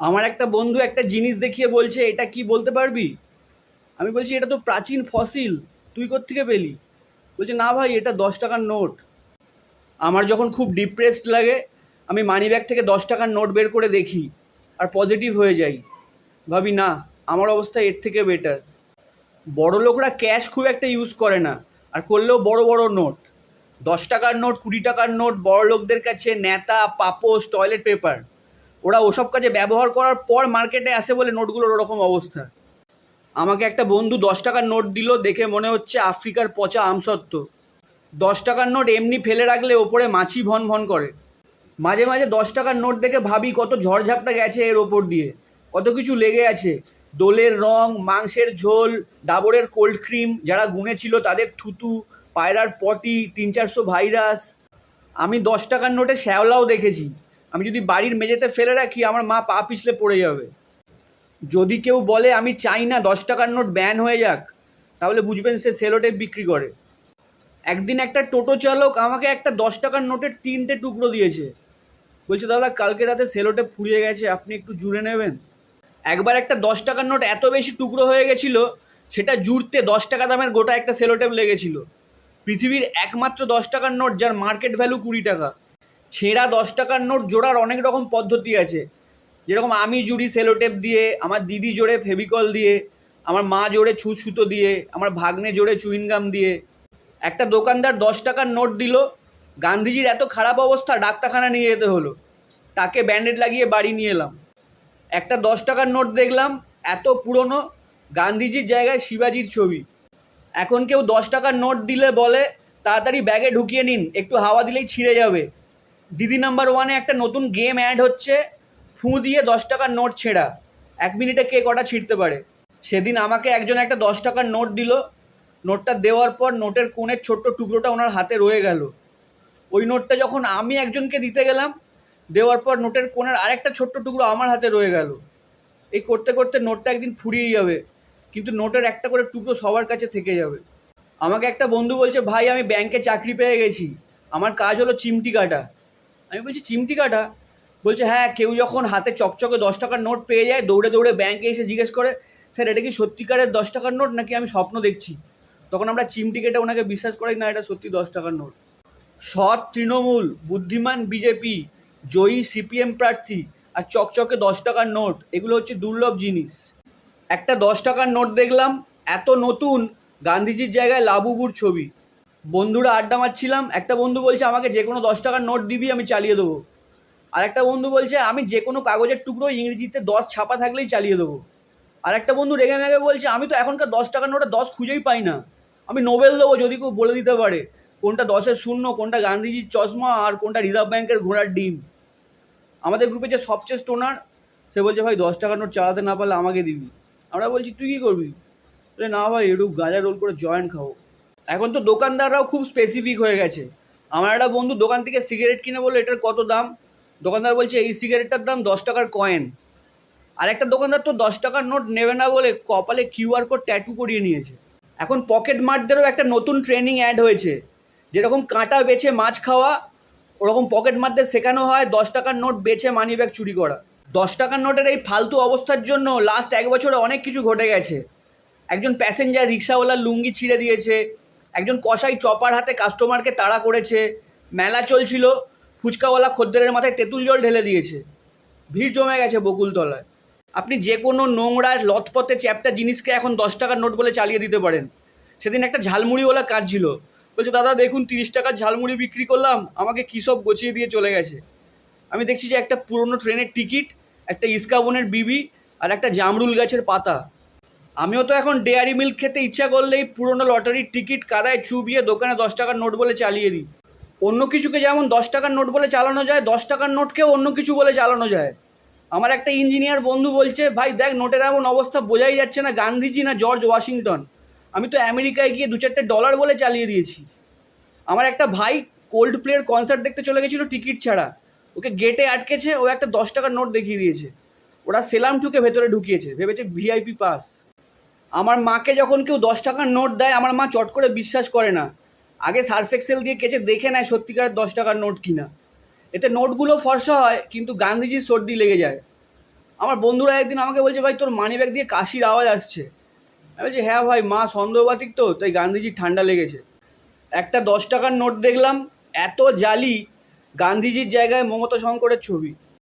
আমার একটা বন্ধু একটা জিনিস দেখিয়ে বলছে, এটা কি বলতে পারবি? আমি বলছি, এটা তো প্রাচীন ফসিল, তুই কোত্থেকে পেলি? বলছে, না ভাই, এটা দশ টাকার নোট। আমার যখন খুব ডিপ্রেসড লাগে, আমি মানি ব্যাগ থেকে দশ টাকার নোট বের করে দেখি, আর পজিটিভ হয়ে যাই। ভাবি, না, আমার অবস্থা এর থেকে বেটার বড় লোকরা ক্যাশ খুব একটা ইউজ করে না, আর করলেও বড় বড় নোট। দশ টাকার নোট, কুড়ি টাকার নোট, বড় লোকদের কাছে নেতা পাপোস টয়লেট পেপার ওরা ওসব কাজে ব্যবহার করার পর মার্কেটে আসে বলে নোটগুলোর ওরকম অবস্থা। আমাকে একটা বন্ধু দশ টাকার নোট দিল, দেখে মনে হচ্ছে আফ্রিকার পচা আমসত্ত্ব। দশ টাকার নোট এমনি ফেলে রাখলে ওপরে মাছি ভন ভন করে। মাঝে মাঝে দশ টাকার নোট দেখে ভাবি কত ঝড়ঝাপটা গেছে এর ওপর দিয়ে। কত কিছু লেগে আছে। দোলের রং, মাংসের ঝোল, ডাবরের কোল্ড ক্রিম, যারা গুনে ছিল তাদের থুতু, পায়রার পটি, তিন চারশো ভাইরাস। আমি দশ টাকার নোটে শ্যাওলাও দেখেছি। আমি যদি বাড়ির মেঝেতে ফেলে রাখি, আমার মা পা পিছলে পড়ে যাবে। যদি কেউ বলে, আমি চাই না, দশ টাকার নোট ব্যান হয়ে যাক, তাহলে বুঝবেন সে সেলোটেপ বিক্রি করে। একদিন একটা টোটো চালক আমাকে একটা দশ টাকার নোটের তিনটে টুকরো দিয়েছে। বলছে, দাদা, কালকে রাতে সেলোটেপ ফুরিয়ে গেছে, আপনি একটু জুড়ে নেবেন? একবার একটা দশ টাকার নোট এত বেশি টুকরো হয়ে গেছিল, সেটা জুড়তে দশ টাকা দামের গোটা একটা সেলোটেপ লেগেছিল। পৃথিবীর একমাত্র দশ টাকার নোট, যার মার্কেট ভ্যালু কুড়ি টাকা। ছেঁড়া দশ টাকার নোট জোড়ার অনেক রকম পদ্ধতি আছে। যেরকম আমি জুড়ি সেলোটেপ দিয়ে, আমার দিদি জোড়ে ফেভিকল দিয়ে, আমার মা জোড়ে ছুঁচ সুতো দিয়ে, আমার ভাগ্নে জোড়ে চুইনগাম দিয়ে। একটা দোকানদার দশ টাকার নোট দিল, গান্ধীজির এত খারাপ অবস্থা ডাক্তারখানা নিয়ে যেতে হলো। তাকে ব্যান্ডেড লাগিয়ে বাড়ি নিয়ে এলাম। একটা দশ টাকার নোট দেখলাম, এত পুরনো, গান্ধীজির জায়গায় শিবাজির ছবি। এখন কেউ দশ টাকার নোট দিলে বলে, তাড়াতাড়ি ব্যাগে ঢুকিয়ে নিন, একটু হাওয়া দিলেই ছিঁড়ে যাবে। দিদি নাম্বার ওয়ানে একটা নতুন গেম অ্যাড হচ্ছে। ফু দিয়ে দশ টাকার নোট ছেঁড়া। এক মিনিটে কে কটা ছিঁড়তে পারে? সেদিন আমাকে একজন একটা দশ টাকার নোট দিল। নোটটা দেওয়ার পর নোটের কোণের ছোট্ট টুকরোটা ওনার হাতে রয়ে গেল। ওই নোটটা যখন আমি একজনকে দিতে গেলাম, দেওয়ার পর নোটের কোণের আরেকটা ছোট্ট টুকরো আমার হাতে রয়ে গেল। এই করতে করতে নোটটা একদিন ফুরিয়ে যাবে, কিন্তু নোটের একটা করে টুকরো সবার কাছে থেকে যাবে। আমাকে একটা বন্ধু বলছে, ভাই, আমি ব্যাংকে চাকরি পেয়ে গেছি। আমার কাজ হলো চিমটি কাটা। আমি বলছি, চিমটি কাটা? বলছে হ্যাঁ কেউ যখন হাতে চকচকে দশ টাকার নোট পেয়ে যায়, দৌড়ে দৌড়ে ব্যাংকে এসে জিজ্ঞেস করে, স্যার, এটা কি সত্যিকারের দশ টাকার নোট নাকি আমি স্বপ্ন দেখছি? তখন আমরা চিমটি কেটে ওনাকে বিশ্বাস করাই না, এটা সত্যি দশ টাকার নোট। সৎ তৃণমূল, বুদ্ধিমান বিজেপি জয়ী সিপিএম প্রার্থী আর চকচকে দশ টাকার নোট, এগুলো হচ্ছে দুর্লভ জিনিস। একটা দশ টাকার নোট দেখলাম, এত নতুন, গান্ধীজির জায়গায় লাবুবুর ছবি। বন্ধুরা আড্ডা মারছিলাম, একটা বন্ধু বলছে আমাকে যে কোনো দশ টাকার নোট দিবি, আমি চালিয়ে দেবো। আর একটা বন্ধু বলছে, আমি যে কোনো কাগজের টুকরো ইংরেজিতে দশ ছাপা থাকলেই চালিয়ে দেবো। আর একটা বন্ধু রেগে মেগে বলছে, আমি তো এখনকার দশ টাকার নোটে দশ খুঁজেই পাই না। আমি নোবেল দেবো যদি কেউ বলে দিতে পারে, কোনটা দশের শূন্য, কোনটা গান্ধীজির চশমা আর কোনটা রিজার্ভ ব্যাঙ্কের ঘোড়ার ডিম। আমাদের গ্রুপে যে সবচেয়ে স্টোনার সে বলছে, ভাই, দশ টাকার নোট চালাতে না পারলে আমাকে দিবি। আমরা বলছি, তুই কী করবি? বলে, না ভাই একটু গাঁজা রোল করে জয়েন্ট খাব। এখন তো দোকানদাররাও খুব স্পেসিফিক হয়ে গেছে। আমার একটা বন্ধু দোকান থেকে সিগারেট কিনে বলল, এটার কত দাম? দোকানদার বলছে, এই সিগারেটটার দাম দশ টাকার কয়েন আর একটা দোকানদার তো দশ টাকার নোট নেবে না বলে কপালে কিউআর কোড ট্যাটু করিয়ে নিয়েছে। এখন পকেট মারদেরও একটা নতুন ট্রেনিং অ্যাড হয়েছে। যেরকম কাঁটা বেছে মাছ খাওয়া, ওরকম পকেট মারদের শেখানো হয়, দশ টাকার নোট বেছে মানি ব্যাগ চুরি করা। দশ টাকার নোটের এই ফালতু অবস্থার জন্য লাস্ট এক বছরে অনেক কিছু ঘটে গেছে। একজন প্যাসেঞ্জার রিক্সাওয়ালার লুঙ্গি ছিঁড়ে দিয়েছে একজন কসাই চপার হাতে কাস্টমারকে তাড়া করেছে। মেলা চলছিল, ফুচকাওয়ালা খদ্দেরের মাথায় তেঁতুল জল ঢেলে দিয়েছে। ভিড় জমে গেছে বকুলতলায়। আপনি যে কোনো নোংরা লথপথে চ্যাপটা জিনিসকে এখন দশ টাকার নোট বলে চালিয়ে দিতে পারেন। সেদিন একটা ঝালমুড়িওয়ালা কাজ ছিল বলছে, দাদা, দেখুন, তিরিশ টাকার ঝালমুড়ি বিক্রি করলাম, আমাকে কী সব গছিয়ে দিয়ে চলে গেছে? আমি দেখছি যে একটা পুরনো ট্রেনের টিকিট, একটা ইস্কাবনের বিবি আর একটা জামরুল গাছের পাতা। আমিও তো এখন ডেয়ারি মিল্ক খেতে ইচ্ছা করলেই পুরনো লটারির টিকিট কাদায় চুবিয়ে দোকানে দশ টাকার নোট বলে চালিয়ে দিই। অন্য কিছুকে যেমন দশ টাকার নোট বলে চালানো যায়, দশ টাকার নোটকেও অন্য কিছু বলে চালানো যায়। আমার একটা ইঞ্জিনিয়ার বন্ধু বলছে, ভাই দেখ নোটের এমন অবস্থা বোঝাই যাচ্ছে না গান্ধীজি না জর্জ ওয়াশিংটন আমি তো আমেরিকায় গিয়ে দু চারটে ডলার বলে চালিয়ে দিয়েছি। আমার একটা ভাই কোল্ড প্লের কনসার্ট দেখতে চলে গেছিল টিকিট ছাড়া। ওকে গেটে আটকেছে, ও একটা দশ টাকার নোট দেখিয়ে দিয়েছে। ওরা সেলাম ঠুকে ভেতরে ঢুকিয়েছে, ভেবেছে ভিআইপি পাস আমার মাকে যখন কেউ দশ টাকার নোট দেয়, আমার মা চট করে বিশ্বাস করে না। আগে সার্ফ এক্সেল দিয়ে কেচে দেখে নেয় সত্যিকারের দশ টাকার নোট কিনা। এতে নোটগুলো ফর্সা হয়, কিন্তু গান্ধীজির সর্দি লেগে যায়। আমার বন্ধুরা একদিন আমাকে বলছে, ভাই, তোর মানি ব্যাগ দিয়ে কাশির আওয়াজ আসছে। আমি বলছি হ্যাঁ ভাই, মা সন্দেহবাতিক তো, তাই গান্ধীজির ঠান্ডা লেগেছে। একটা দশ টাকার নোট দেখলাম, এত জালি, গান্ধীজির জায়গায় মমতা শঙ্করের ছবি।